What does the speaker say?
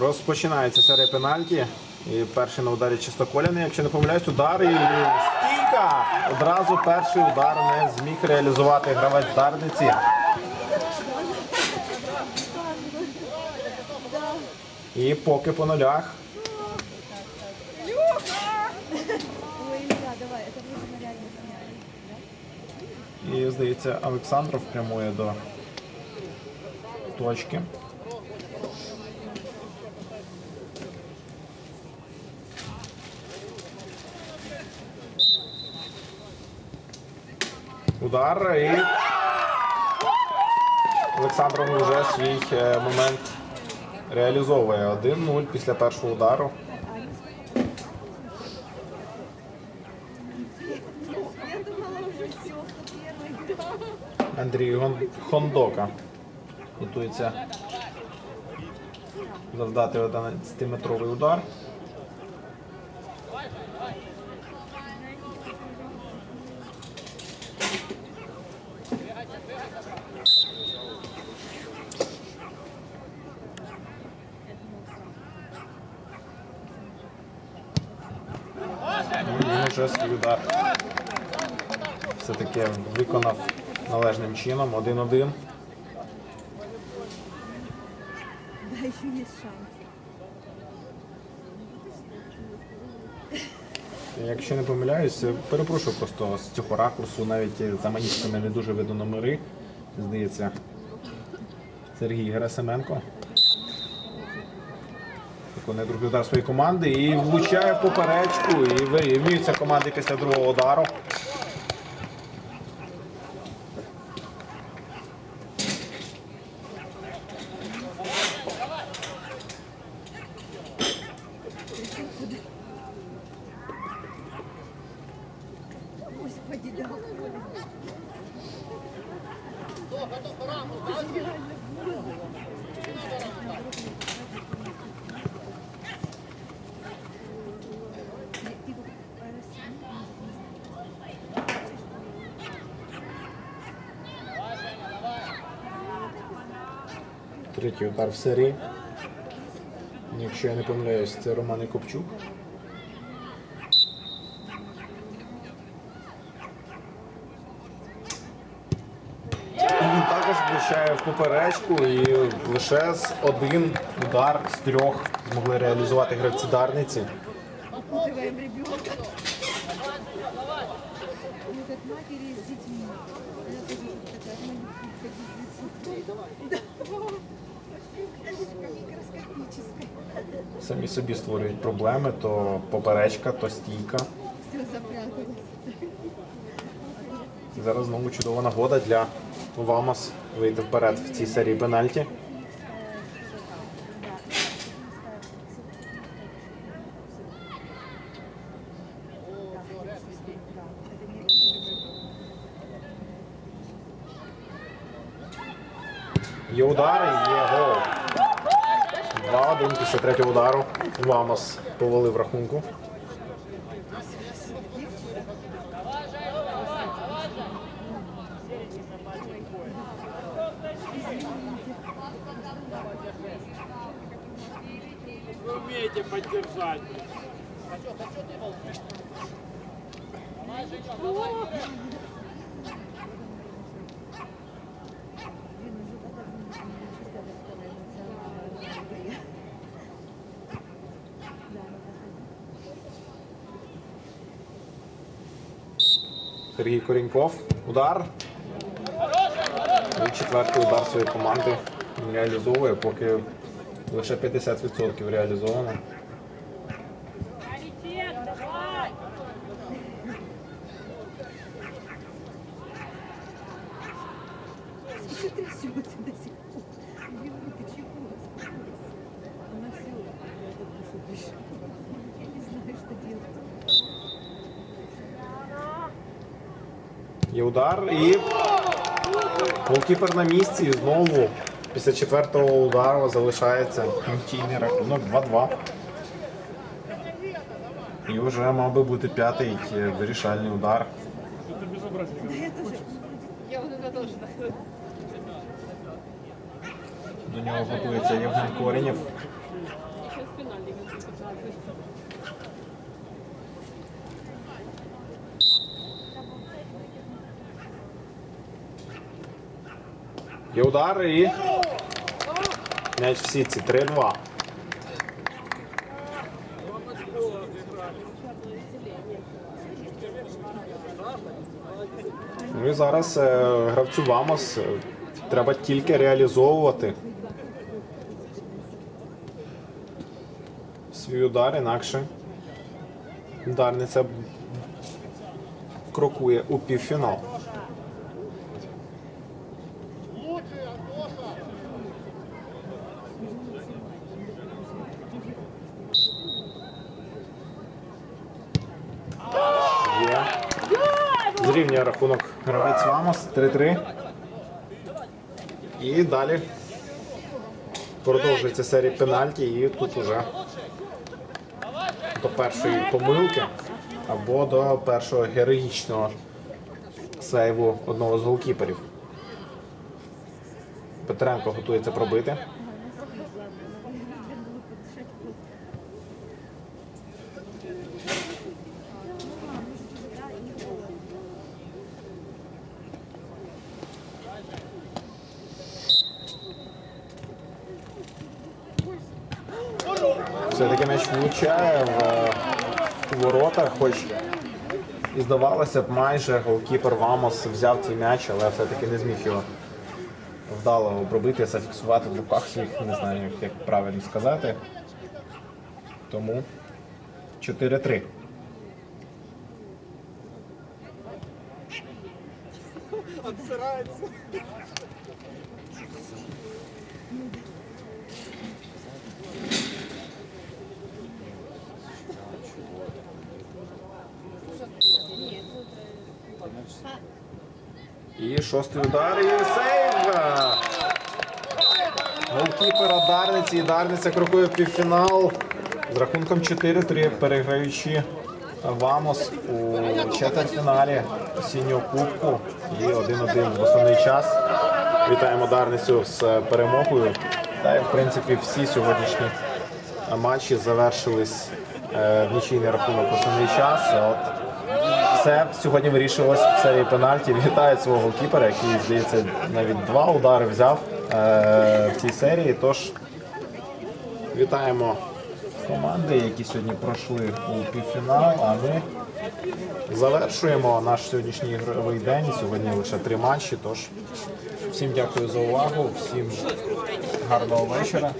Розпочинається серія пенальті. І перший на ударі чистоколяний, якщо не помиляюсь, удар і стійка! Одразу перший удар не зміг реалізувати гравець Дарниці. І поки по нулях. І, здається, Олександров прямує до точки. Удар і Олександров вже свій е, момент реалізовує 1-0 після першого удару. Я думала уже все, кто первый. Андрій Хондока готується завдати 11-метровий удар. Ну, вже свій удар все-таки виконав належним чином 1-1. Да, еще есть шанс. Якщо не помиляюсь, перепрошую просто з цього ракурсу, навіть за манівками не дуже видно номери. Здається, Сергій Герасименко. Виконує другий удар своєї команди і влучає поперечку. І вирівнюються команди після другого удару. Господи, да. Третій удар в серії. Якщо я не помиляюсь, це Роман Якубчук. Влучає в поперечку і лише з один удар з трьох змогли реалізувати гравці Дарниці. Самі собі створюють проблеми, то поперечка, то стійка. Все запряталось. Зараз знову чудова нагода для Вамос вийти вперед в цій серії пенальті. Є удари, є гол. 2-1 після третього удару. Вамос повели в рахунку. Вы умеете поддержать. Хочу, хочу ты волнуешь. Давай, Женек, давай. Сергій Коріньков. Удар. І четвертий удар своєї команди він реалізовує, поки лише 50% реалізовано. Еще трясется до сих пор. Блин, ты чего? Успокойся. Она все дышит, дышит. Я не знаю, что делать. Є удар і голкіпер на місці. І знову після четвертого удару залишається нічийний рахунок 2-2. І вже мав би бути п'ятий е, вирішальний удар. До нього готується Євген Коренєв. Є удар і м'яч в сітці 3-2. Ну і зараз е, гравцю Вамос е, треба тільки реалізовувати свій удар, інакше ударниця крокує у півфінал. Є. Зрівнює рахунок гравець Вамос 3-3. І далі продовжується серія пенальті, і тут уже до першої помилки або до першого героїчного сейву одного з голкіперів. Петренко готується пробити. Все-таки м'яч влучає в, е, ворота, хоч і здавалося б, майже голкіпер Вамос взяв цей м'яч, але все-таки не зміг його вдало обробити, зафіксувати в руках своїх, не знаю, як правильно сказати. Тому 4-3. І шостий удар, і сейв! Голкіпера Дарниці. І Дарниця крокує в півфінал з рахунком 4-3, переграючи Вамос у четвертьфіналі осіннього кубку. І 1-1 в основний час. Вітаємо Дарницю з перемогою. Та й в принципі всі сьогоднішні матчі завершились е, в нічийний рахунок основний час. От все сьогодні вирішилось в серії пенальті. Вітаю свого голкіпера, який, здається, навіть два удари взяв е, в цій серії. Тож вітаємо команди, які сьогодні пройшли у півфінал. А ми завершуємо наш сьогоднішній ігровий день. Сьогодні лише три матчі. Тож всім дякую за увагу, всім гарного вечора.